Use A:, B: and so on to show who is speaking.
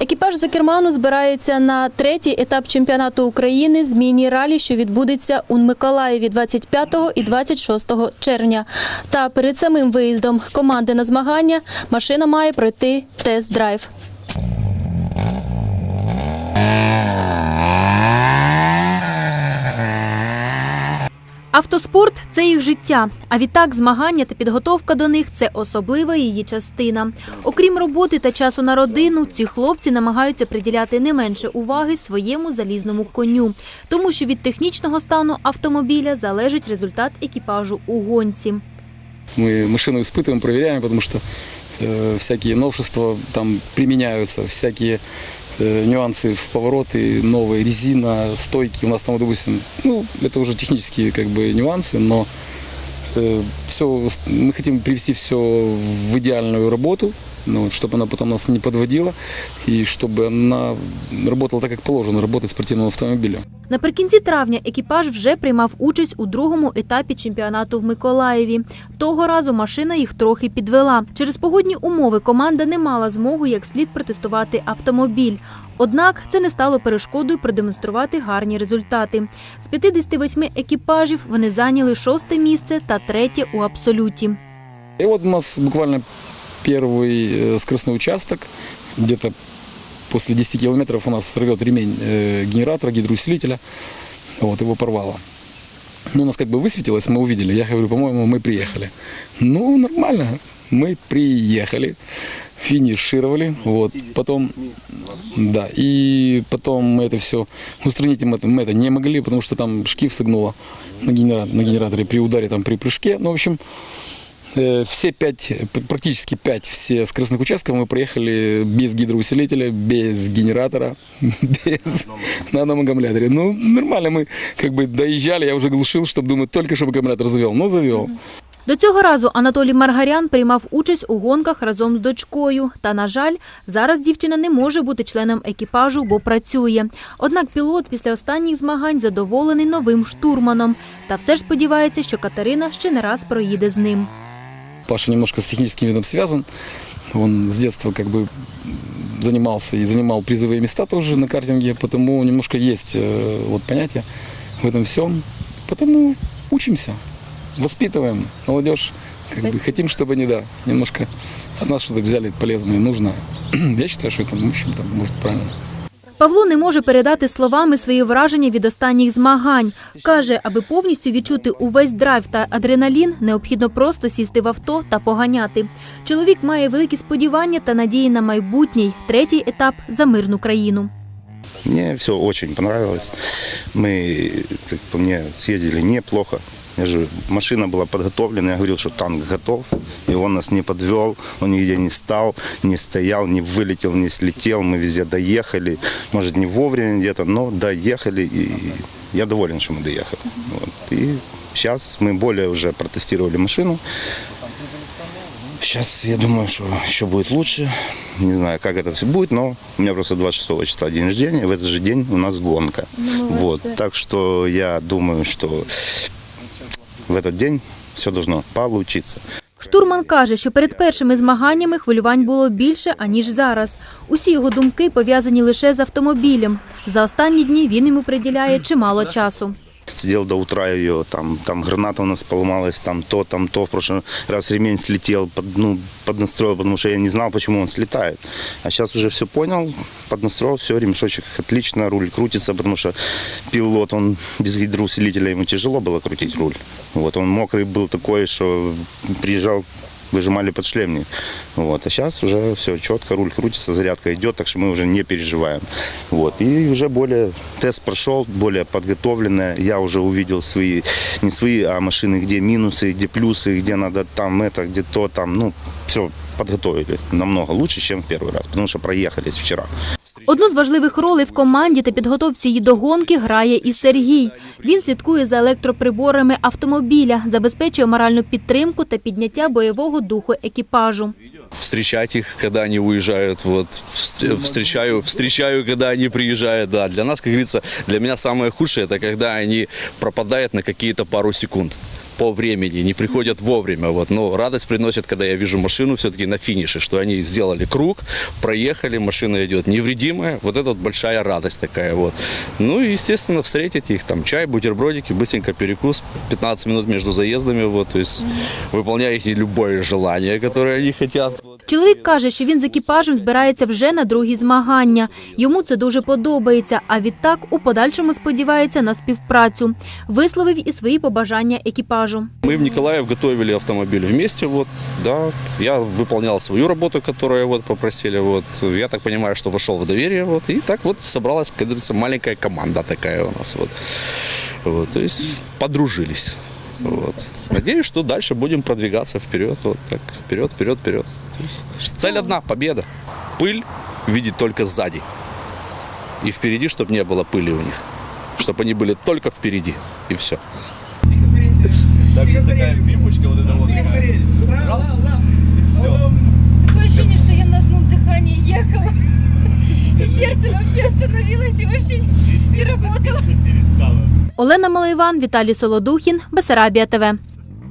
A: Екіпаж Закерману збирається на третій етап чемпіонату України з міні-ралі, що відбудеться у Миколаєві 25 і 26 червня. Та перед самим виїздом команди на змагання машина має пройти тест-драйв.
B: Автоспорт це їх життя. А відтак змагання та підготовка до них це особлива її частина. Окрім роботи та часу на родину, ці хлопці намагаються приділяти не менше уваги своєму залізному коню, тому що від технічного стану автомобіля залежить результат екіпажу у гонці.
C: Мы машину испытываем, проверяем, потому что э, всякие новшества там применяются, всякие э, нюансы в повороты, новая резина, стойки. У нас там, допустим, ну, это уже технические как бы нюансы, но все, мы хотим привести все в идеальную работу, ну, вот, чтобы она потом нас не подводила, и чтобы она работала так, как положено, работать спортивным автомобилем.
B: Наприкінці травня екіпаж вже приймав участь у другому етапі чемпіонату в Миколаєві. Того разу машина їх трохи підвела. Через погодні умови команда не мала змоги як слід протестувати автомобіль. Однак це не стало перешкодою продемонструвати гарні результати. З 58 екіпажів вони зайняли шосте місце та третє у абсолюті.
C: И вот у нас буквально первый э, участок, где-то после 10 километров у нас рвет ремень э, генератора, гидроусилителя, вот, его порвало. Ну, у нас как бы высветилось, мы увидели, я говорю, по-моему, мы приехали. Ну, нормально, мы приехали, финишировали, вот, потом, да, и потом мы это все, устранить мы это, мы это не могли, потому что там шкив согнуло на, генератор, на генераторе при ударе, там, при прыжке, ну, в общем, Все пять, п- практически пять все скоростных участков мы проехали без гидроусилителя, без генератора, без на одном аккумуляторе. Ну, нормально, мы как бы доезжали, я уже глушил, чтобы, думаю, только чтобы аккумулятор завел. Ну, завел.
B: До цього разу Анатолій Маргарян приймав участь у гонках разом з дочкою. Та, на жаль, зараз дівчина не може бути членом екіпажу, бо працює. Однак пілот після останніх змагань задоволений новим штурманом. Та все ж сподівається, що Катерина ще не раз проїде з ним.
C: Паша немножко с техническим видом связан. Он с детства как бы занимался и занимал призовые места тоже на картинге, потому немножко есть э, вот понятие в этом всем. Потому учимся, воспитываем молодежь. Как бы хотим, чтобы они, да, немножко от нас что-то взяли полезное, нужное. Я считаю, что это, в общем-то, может правильно.
B: Павло не може передати словами свої враження від останніх змагань. Каже, аби повністю відчути увесь драйв та адреналін, необхідно просто сісти в авто та поганяти. Чоловік має великі сподівання та надії на майбутній третій етап за мирну країну.
D: Мне все очень понравилось. Мы, как по мне, съездили неплохо. Я же, машина была подготовлена, я говорил, что танк готов, и он нас не подвел, он нигде не стал, не стоял, не вылетел, не слетел, мы везде доехали, может не вовремя где-то, но доехали, и я доволен, что мы доехали. Вот. И сейчас мы более уже протестировали машину, Сейчас я думаю, что еще будет лучше. Не знаю, как это все будет, но у меня просто 26 числа день рождения. В этот же день у нас гонка. вот. Так что я думаю, что в этот день все должно получиться.
B: Штурман каже, що перед першими змаганнями хвилювань було більше, аніж зараз. Усі його думки пов'язані лише з автомобілем. За останні дні він йому приділяє чимало часу.
D: Сидел до утра ее, там, там граната у нас поломалась, там то, там то. В прошлый раз ремень слетел, под, ну, поднастроил, потому что я не знал, почему он слетает. А сейчас уже все понял, поднастроил, все, ремешочек отлично, руль крутится, потому что пилот, он без гидроусилителя, ему тяжело было крутить руль. Вот, он мокрый был такой, что приезжал выжимали подшлемник. Вот. А сейчас уже все четко, руль крутится, зарядка идет, так что мы уже не переживаем. Вот. И уже более тест прошел, более подготовленная. Я уже увидел свои, не свои, а машины, где минусы, где плюсы, где надо там это, где то там. Ну, все подготовили намного лучше, чем в первый раз, потому что проехались вчера.
B: Одну з важливих ролей в команді та підготовці її до гонки грає і Сергій. Він слідкує за електроприборами автомобіля, забезпечує моральну підтримку та підняття бойового духу екіпажу.
E: встречать их, когда они уезжают, вот, вст- встречаю, встречаю, когда они приезжают, да. Для нас, как говорится, для меня самое худшее, это когда они пропадают на какие-то пару секунд по времени, не приходят вовремя. Вот. Но радость приносит, когда я вижу машину все-таки на финише, что они сделали круг, проехали, машина идет невредимая. Вот это вот большая радость такая. Вот. Ну и, естественно, встретить их, там чай, бутербродики, быстренько перекус, 15 минут между заездами, вот, то есть выполняя их любое желание, которое они хотят.
B: Чоловік каже, що він з екіпажем збирається вже на другі змагання. Йому це дуже подобається, а відтак у подальшому сподівається на співпрацю. Висловив і свої побажання екіпажу.
E: Мы в Николаев готовили автомобиль вместе, вот, да, я выполнял свою работу, которую вот попросили, вот, я так понимаю, что вошел в доверие, вот, и так собралась, как говорится, команда такая у нас, вот, вот, то подружились. Вот. Надеюсь, что дальше будем продвигаться вперед, вот так, вперед, вперед, вперед. То есть цель одна – победа. Пыль видеть только сзади. И впереди, чтобы не было пыли у них. Чтобы они были только впереди. И все.
F: Такое ощущение, что я на одном дыхании ехала. И сердце вообще остановилось и вообще не работало.
B: Олена Малайван, Віталій Солодухін, Бесарабія ТВ.